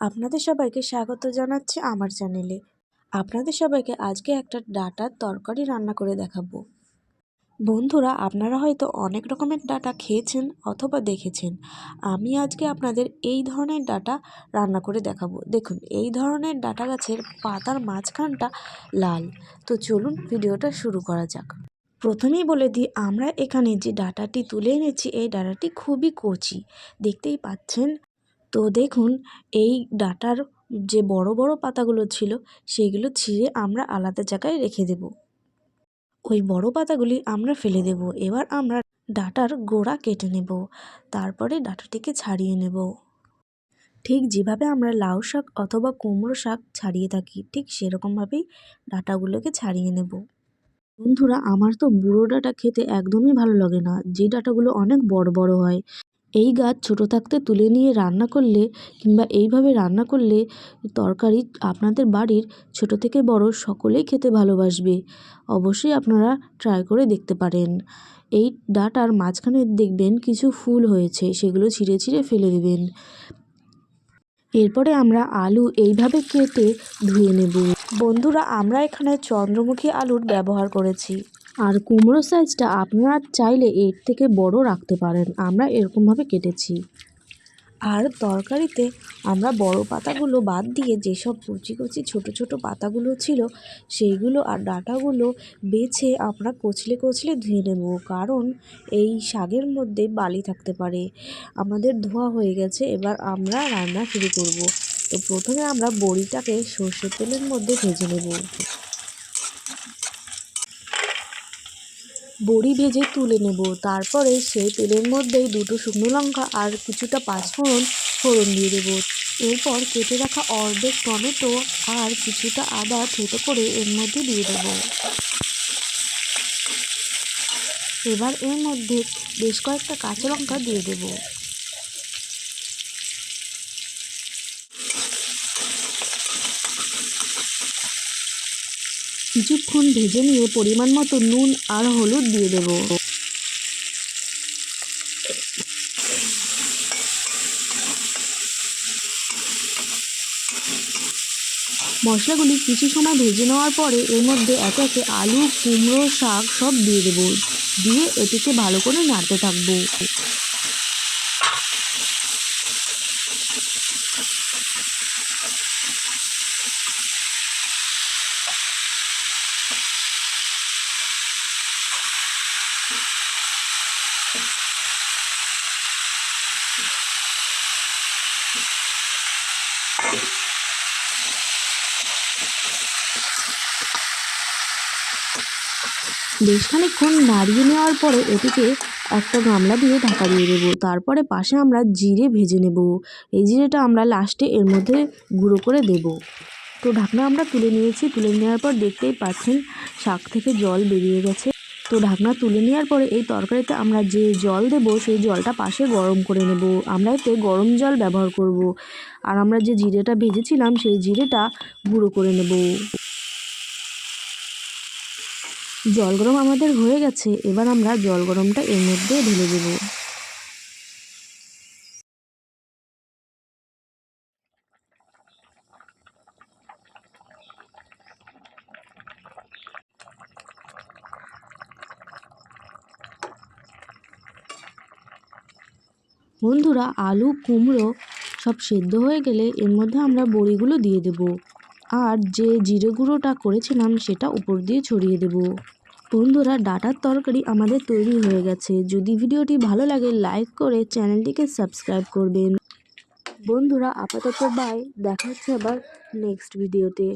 আপনাদের সবাইকে স্বাগত জানাচ্ছি আমার চ্যানেলে। আপনাদের সবাইকে আজকে একটা ডাটার তরকারি রান্না করে দেখাবো। বন্ধুরা, আপনারা হয়তো অনেক রকমের ডাটা খেয়েছেন অথবা দেখেছেন। আমি আজকে আপনাদের এই ধরনের ডাটা রান্না করে দেখাবো। দেখুন, এই ধরনের ডাটা গাছের পাতার মাঝখানটা লাল। তো চলুন ভিডিওটা শুরু করা যাক। প্রথমেই বলে দিই, আমরা এখানে যে ডাটাটি তুলে এনেছি, এই ডাটাটি খুবই কচি। দেখতেই পাচ্ছেন? তো দেখুন, এই ডাটার যে বড় বড় পাতাগুলো ছিল সেগুলো ছিঁড়ে আমরা আলাদা জায়গায় রেখে দেব। ওই বড় পাতাগুলি আমরা ফেলে দেব। এবার আমরা ডাটার গোড়া কেটে নেব। তারপরে ডাটাটিকে ছাড়িয়ে নেব। ঠিক যেভাবে আমরা লাউ শাক অথবা কুমড়ো শাক ছাড়িয়ে থাকি, ঠিক সেরকমভাবেই ডাটাগুলোকে ছাড়িয়ে নেব। বন্ধুরা, আমার তো বুড়ো ডাটা খেতে একদমই ভালো লাগে না। যে ডাটাগুলো অনেক বড় বড় হয় এই গাছ ছোট থাকতে তুলে নিয়ে রান্না করলে কিংবা এইভাবে রান্না করলে তরকারি আপনাদের বাড়ির ছোট থেকে বড় সকলেই খেতে ভালোবাসবে। অবশ্যই আপনারা ট্রাই করে দেখতে পারেন। এই ডাটার মাঝখানে দেখবেন কিছু ফুল হয়েছে, সেগুলো ছিঁড়ে ছিঁড়ে ফেলে দেবেন। এরপরে আমরা আলু এইভাবে কেটে ধুয়ে নেব। বন্ধুরা, আমরা এখানে চন্দ্রমুখী আলুর ব্যবহার করেছি। আর কুমড়ো সাইজটা আপনারা চাইলে এর থেকে বড় রাখতে পারেন। আমরা এরকমভাবে কেটেছি। আর তরকারিতে আমরা বড় পাতাগুলো বাদ দিয়ে যেসব কচি কচি ছোট ছোট পাতাগুলো ছিল, সেইগুলো আর ডাঁটাগুলো বেছে আমরা কচলে কচলে ধুয়ে নেব। কারণ এই শাকের মধ্যে বালি থাকতে পারে। আমাদের ধোয়া হয়ে গেছে, এবার আমরা রান্না শুরু করব। তো প্রথমে আমরা বড়িটাকে সর্ষের তেলের মধ্যে ভেজে নেব। বড়ি ভেজে তুলে নেব। তারপরে সেই তেলের মধ্যেই দুটো শুকনো লঙ্কা আর কিছুটা পাঁচফোড়ন ফোড়ন দিয়ে দেবো। এরপর কেটে রাখা অর্ধেক টমেটো আর কিছুটা আদা থেতো করে এর মধ্যে দিয়ে দেবো। এবার এর মধ্যে বেশ কয়েকটা কাঁচা লঙ্কা দিয়ে দেবো। কিছুক্ষণ ভেজে নিয়ে পরিমাণ মতো নুন আর হলুদ দিয়ে দেব। মশলাগুলি কিছু সময় ভেজে নেওয়ার পরে এর মধ্যে একে একে আলু, কুমড়ো, শাক সব দিয়ে দেবো। দিয়ে এটিকে ভালো করে নাড়তে থাকব। বেশ খানিকক্ষণ নাড়িয়ে নেওয়ার পরে এটিকে একটা গামলা দিয়ে ঢাকা দিয়ে দেবো। তারপরে পাশে আমরা জিরে ভেজে নেব। এই জিরেটা আমরা লাস্টে এর মধ্যে গুঁড়ো করে দেব। তো ঢাকনা আমরা তুলে নিয়েছি। তুলে নেওয়ার পর দেখতেই পাচ্ছেন শাক থেকে জল বেরিয়ে গেছে। তো ঢাকনা তুলে নেওয়ার পরে এই তরকারিতে আমরা যে জল দেব, সেই জলটা পাশে গরম করে নেব। আমরা এতে গরম জল ব্যবহার করব। আর আমরা যে জিরেটা ভেজেছিলাম, সেই জিরেটা গুঁড়ো করে নেব। জল গরম আমাদের হয়ে গেছে। এবার আমরা জল গরমটা এর মধ্যে ঢেলে দেব। বন্ধুরা, আলু, কুমড়ো সব সেদ্ধ হয়ে গেলে এর মধ্যে আমরা বড়িগুলো দিয়ে দেব। আর যে জিরে গুঁড়োটা করেছিলাম সেটা উপর দিয়ে ছড়িয়ে দেব। বন্ধুরা, ডাটার তরকারি আমাদের তৈরি হয়ে গেছে। যদি ভিডিওটি ভালো লাগে, লাইক করে চ্যানেলটিকে সাবস্ক্রাইব করবেন। বন্ধুরা, আপাতত বাই। দেখা হচ্ছে আবার নেক্সট ভিডিওতে।